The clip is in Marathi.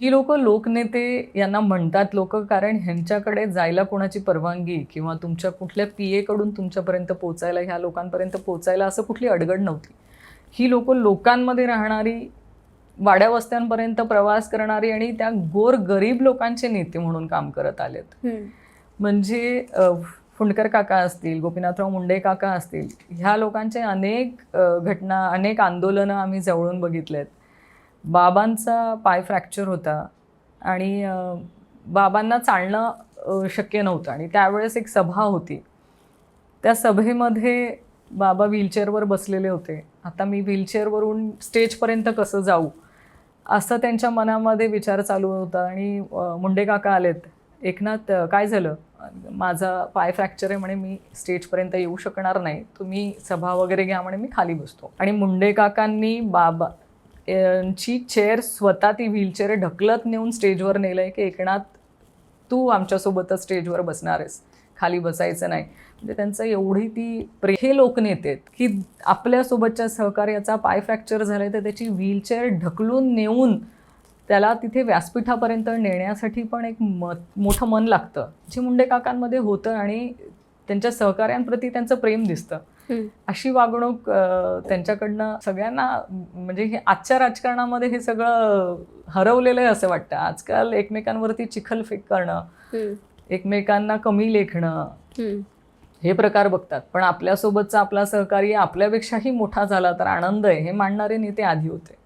ही लोक लोकनेते यांना म्हणतात लोक कारण ह्यांच्याकडे जायला कोणाची परवानगी किंवा तुमच्या कुठल्या पी कडून तुमच्यापर्यंत पोचायला ह्या लोकांपर्यंत पोचायला असं कुठली अडगड नव्हती. ही लोक लोकांमध्ये राहणारी वाड्या वस्त्यांपर्यंत प्रवास करणारी आणि त्या गोर गरीब लोकांचे नेते म्हणून काम करत आलेत. म्हणजे फुंडकर काका असतील गोपीनाथराव मुंडे काका असतील ह्या लोकांचे अनेक घटना अनेक आंदोलनं आम्ही जवळून बघितलेत. बाबांचा पाय फ्रॅक्चर होता आणि बाबांना चालणं शक्य नव्हतं. आणि त्यावेळेस एक सभा होती. त्या सभेमध्ये बाबा व्हीलचेअरवर बसलेले होते. आता मी व्हीलचेअरवरून स्टेजपर्यंत कसं जाऊ? असं त्यांच्या मनामध्ये विचार चालू होता आणि मुंडे काका आलेत. एकनाथ काय झालं? माझा पाय फ्रॅक्चर आहे म्हणे मी स्टेजपर्यंत येऊ शकणार नाही. तुम्ही सभा वगैरे घ्या म्हणे मी खाली बसतो. आणि मुंडे काकांनी बाबा यांची चेअर स्वतः ती व्हीलचेअर ढकलत नेऊन स्टेजवर नेलं आहे की एकनाथ तू आमच्यासोबतच स्टेजवर बसणार आहेस. खाली बसायचं नाही. म्हणजे त्यांचं एवढी ती प्रे हे लोकनेते आहेत की आपल्यासोबतच्या सहकार्याचा पाय फ्रॅक्चर आहे तर त्याची व्हीलचेअर ढकलून नेऊन त्याला तिथे व्यासपीठापर्यंत नेण्यासाठी पण एक मत मोठं मन लागतं. जे मुंडे काकांमध्ये होतं आणि त्यांच्या सहकार्यांप्रती त्यांचं प्रेम दिसतं. अशी वागणूक त्यांच्याकडनं सगळ्यांना म्हणजे हे आजच्या राजकारणामध्ये हे सगळं हरवलेलं आहे असं वाटतं. आजकाल एकमेकांवरती चिखलफेक करणं एकमेकांना कमी लेखणं हे प्रकार बघतात. पण आपल्यासोबतचा आपला सहकारी आपल्यापेक्षाही मोठा झाला तर आनंद आहे हे मांडणारे नेते आधी होते.